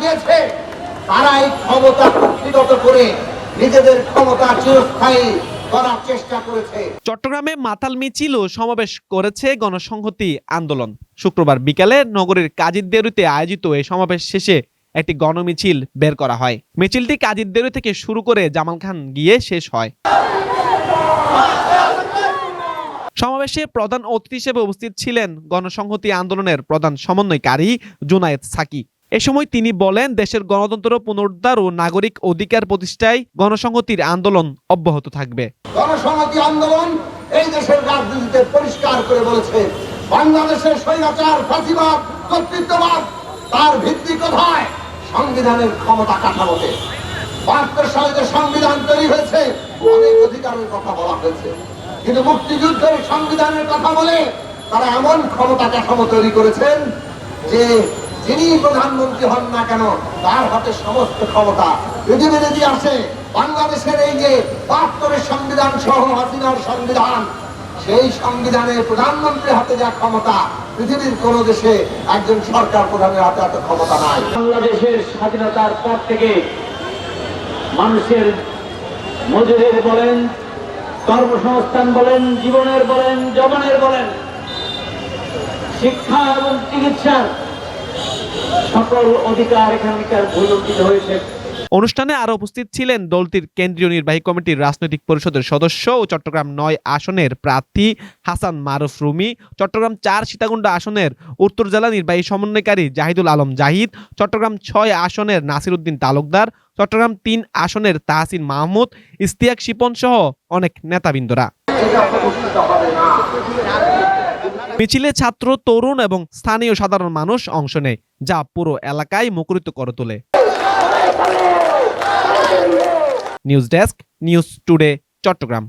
গিয়েছে তারা এই ক্ষমতা কুক্ষিগত করে নিজেদের ক্ষমতা চিরস্থায়ী চট্টগ্রামে মাতাল মিছিল ও সমাবেশ করেছে গণসংহতি আন্দোলন। শুক্রবার বিকালে নগরীর কাজীর দেরুতে আয়োজিত এই সমাবেশ শেষে একটি গণমিছিল বের করা হয়। মিছিলটি কাজীর দেরু থেকে শুরু করে জামাল খান গিয়ে শেষ হয়। সমাবেশে প্রধান অতিথি হিসেবে উপস্থিত ছিলেন গণসংহতি আন্দোলনের প্রধান সমন্বয়কারী জুনায়েদ সাকি। এ সময় তিনি বলেন, দেশের গণতন্ত্র পুনরুদ্ধার ও নাগরিক অধিকার প্রতিষ্ঠায় গণসংহতির আন্দোলন অব্যাহত থাকবে। গণসংহতি আন্দোলন এই দেশের রাজনীতিতে পরিষ্কার করে বলেছে। বাংলাদেশের স্বৈরাচার, ফাঁসিবাদ, কর্তৃত্ববাদ, তার ভিত্তি কোথায়? সংবিধানের ক্ষমতা কাঠামোতে। বাহাত্তর সালে যে সংবিধান তৈরি হয়েছে, অনেক অধিকারের কথা বলা হয়েছে। কিন্তু মুক্তিযুদ্ধের সংবিধানের কথা বলে তারা এমন ক্ষমতা কাঠামো তৈরি করেছেন যে যিনি প্রধানমন্ত্রী হন না কেন, তার হাতে সমস্ত ক্ষমতা। পৃথিবীর ইতিহাসে বাংলাদেশের এই যে বাহাত্তরের সংবিধান সহ হাসিনার সংবিধান, সেই সংবিধানে প্রধানমন্ত্রীর হাতে যা ক্ষমতা, পৃথিবীর কোন দেশে একজন সরকার প্রধানের হাতে এত ক্ষমতা নাই। বাংলাদেশের স্বাধীনতার পর থেকে মানুষের মজুরের বলেন, কর্মসংস্থান বলেন, জীবনের বলেন জবানের বলেন, শিক্ষা এবং চিকিৎসার সকল অধিকার এখানকার ভূলুণ্ঠিত হয়েছে। অনুষ্ঠানে আরও উপস্থিত ছিলেন দলটির কেন্দ্রীয় নির্বাহী কমিটির রাজনৈতিক পরিষদের সদস্য ও চট্টগ্রাম নয় আসনের প্রার্থী হাসান মারুফ রুমি চট্টগ্রাম চার সীতাকুণ্ড আসনের উত্তর জেলা নির্বাহী সমন্বয়কারী জাহিদুল আলম জাহিদ চট্টগ্রাম ছয় আসনের নাসির উদ্দিন তালুকদার চট্টগ্রাম তিন আসনের তাহসিন মাহমুদ ইস্তিয়াক শিপন সহ অনেক নেতাবৃন্দরা। মিছিলে ছাত্র, তরুণ এবং স্থানীয় সাধারণ মানুষ অংশ নেয়, যা পুরো এলাকায় মুখরিত করে তোলে। News desk, news today, Chattogram.